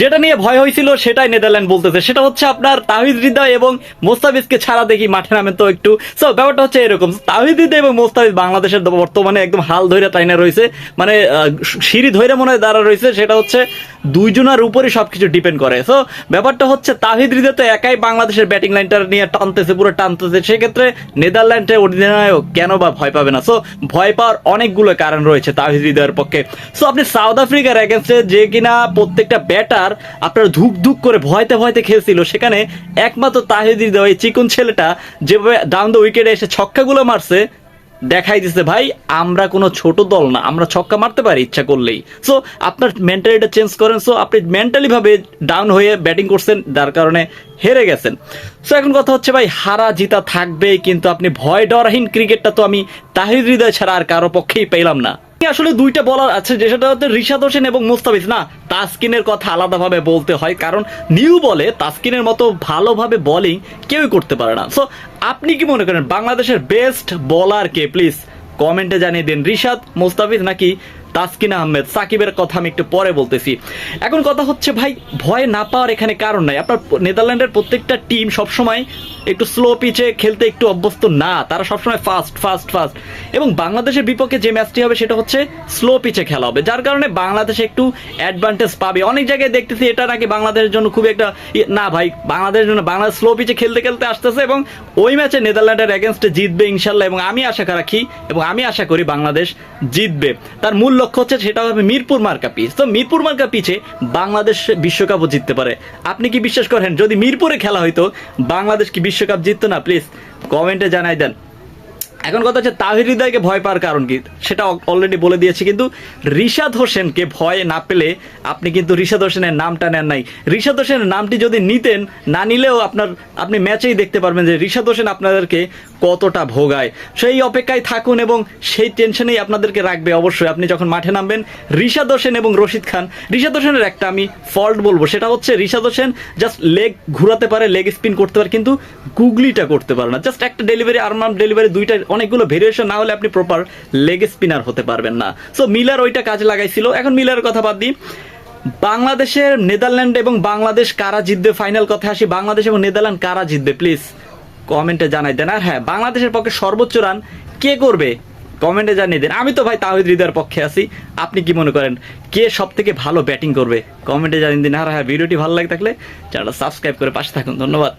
যেটা নিয়ে ভয় হয়েছিল সেটাই নেদারল্যান্ড বলতেছে। সেটা হচ্ছে আপনার তাহিদ হৃদয় এবং মোস্তাফিজকে ছাড়া দেখি মাঠে নামে তো একটু। সো ব্যাপারটা হচ্ছে এরকম। তাহিদ হৃদয় এবং মোস্তাফিজ বাংলাদেশের বর্তমানে একদম হাল ধরে টাইনে রয়েছে মানে সিঁড়ি ধরে মনে হয় দাঁড়া রয়েছে সেটা হচ্ছে দুইজনের উপরই সবকিছু ডিপেন্ড করে। সো ব্যাপারটা হচ্ছে তাহিদ হৃদয় তো একাই বাংলাদেশের ব্যাটিং লাইনটা নিয়ে টানতেছে, পুরো টানতেছে। সেক্ষেত্রে নেদারল্যান্ডের অধিনায়ক কেন বা ভয় পাবে না? সো ভয় পাওয়ার অনেকগুলো কারণ রয়েছে তাহিদ হৃদয়ের পক্ষে। সো আপনি সাউথ আফ্রিকার এগেনস্টে যে কিনা প্রত্যেকটা ব্যাটার আপনার ধুক ধুক করে ভয়তে ভয়তে খেলছিল, সেখানে একমাত্র তাহিদ হৃদয় চিকুন ছেলেটা, যেভাবে ডাউন দ্য উইকেটে এসে ছক্কাগুলো মারছে দেখাই দিছে, ভাই, আমরা কোনো ছোট দল না, আমরা ছক্কা মারতে পারি ইচ্ছা করলেই। সো আপনার মেন্টালিটা চেঞ্জ করেন সো আপনি মেন্টালিভাবে ডাউন হয়ে ব্যাটিং করছেন, যার কারণে হেরে গেছেন। সো এখন কথা হচ্ছে, ভাই, হারা জিতা থাকবে কিন্তু আপনি ভয় ডরহীন ক্রিকেটটা তো আমি তাহির হৃদয় ছাড়া আর কারও পক্ষেই পেলাম না। আসলে দুইটা বলার আছে যেটা হচ্ছে রিশাদ হোসেন এবং মুস্তাফিজ। না, তাসকিনের কথা আলাদাভাবে বলতে হয়, কারণ নিউ বলে তাসকিনের মতো ভালোভাবে বলিং কেউই করতে পারে না। সো আপনি কি মনে করেন, বাংলাদেশের বেস্ট বলার কে? প্লিজ কমেন্টে জানিয়ে দিন ঋষাদ মুস্তাফিজ নাকি তাসকিন আহমেদ, সাকিবের কথা আমি একটু পরে বলতেছি। এখন কথা হচ্ছে, ভাই, ভয় না পাওয়ার এখানে কারণ নাই। আপনার নেদারল্যান্ডের প্রত্যেকটা টিম সবসময় একটু স্লো পিচে খেলতে একটু অভ্যস্ত না। তারা সবসময় ফাস্ট ফাস্ট ফাস্ট এবং বাংলাদেশের বিপক্ষে যে ম্যাচটি হবে, সেটা হচ্ছে স্লো পিচে খেলা হবে। যার কারণে বাংলাদেশ একটু অ্যাডভান্টেজ পাবে। অনেক জায়গায় দেখতেছি, এটা নাকি বাংলাদেশের জন্য খুব একটা না, ভাই, বাংলাদেশের জন্য বাংলাদেশ স্লো পিচে খেলতে খেলতে আসতেছে এবং ওই ম্যাচে নেদারল্যান্ডের এগেনস্টে জিতবে ইনশাল্লাহ এবং আমি আশা রাখি এবং আমি আশা করি বাংলাদেশ জিতবে। তার মূল লক্ষ্য হচ্ছে সেটা হবে মিরপুর মার্কা পিচ। তো মিরপুর মার্কা পিচে বাংলাদেশ বিশ্বকাপও জিততে পারে। আপনি কি বিশ্বাস করেন, যদি মিরপুরে খেলা হয়তো বাংলাদেশ কি বিশ্বকাপ জিততো না? প্লিজ কমেন্টে জানাই দেন। এখন কথা হচ্ছে তাহির হৃদয়কে ভয় পাওয়ার কারণ কি? সেটা অলরেডি বলে দিয়েছি, কিন্তু রিশাদ হোসেনকে ভয় না পেলে আপনি কিন্তু রিশাদ হোসেনের নামটা নেন নাই। রিশাদ হোসেনের নামটি যদি নিতেন, না নিলেও আপনার, আপনি ম্যাচেই দেখতে পারবেন যে রিশাদ হোসেন আপনাদেরকে কতটা ভোগায়। সেই অপেক্ষায় থাকুন এবং সেই টেনশনেই আপনাদেরকে রাখবে অবশ্যই। আপনি যখন মাঠে নামবেন, রিশাদ হোসেন এবং রশিদ খান, রিশাদ হোসেনের একটা আমি ফল্ট বলব, সেটা হচ্ছে রিশাদ হোসেন জাস্ট লেগ ঘুরাতে পারে লেগ স্পিন করতে পারে, কিন্তু গুগলিটা করতে পারে না। জাস্ট একটা ডেলিভারি আর্মাম ডেলিভারি দুইটা অনেকগুলো ভেরিয়েশন না হলে আপনি প্রপার লেগ স্পিনার হতে পারবেন না। সো মিলার ওইটা কাজে লাগাইছিল। এখন মিলারের কথা বাদ দিই। বাংলাদেশের নেদারল্যান্ড এবং বাংলাদেশ কারা জিতবে? ফাইনাল কথা আসি। বাংলাদেশ এবং নেদারল্যান্ড কারা জিতবে? প্লিজ কমেন্টে জানাই দেন। আর হ্যাঁ বাংলাদেশের পক্ষে সর্বোচ্চ রান কে করবে? কমেন্টে জানিয়ে দেন। আমি তো ভাই তাহিদ হৃদয়ের পক্ষে আছি। আপনি কি মনে করেন, কে সব থেকে ভালো ব্যাটিং করবে? কমেন্টে জানিয়ে দিন। আর হ্যাঁ ভিডিওটি ভালো লাগে থাকলে চ্যানেলটা সাবস্ক্রাইব করে পাশে থাকুন। ধন্যবাদ।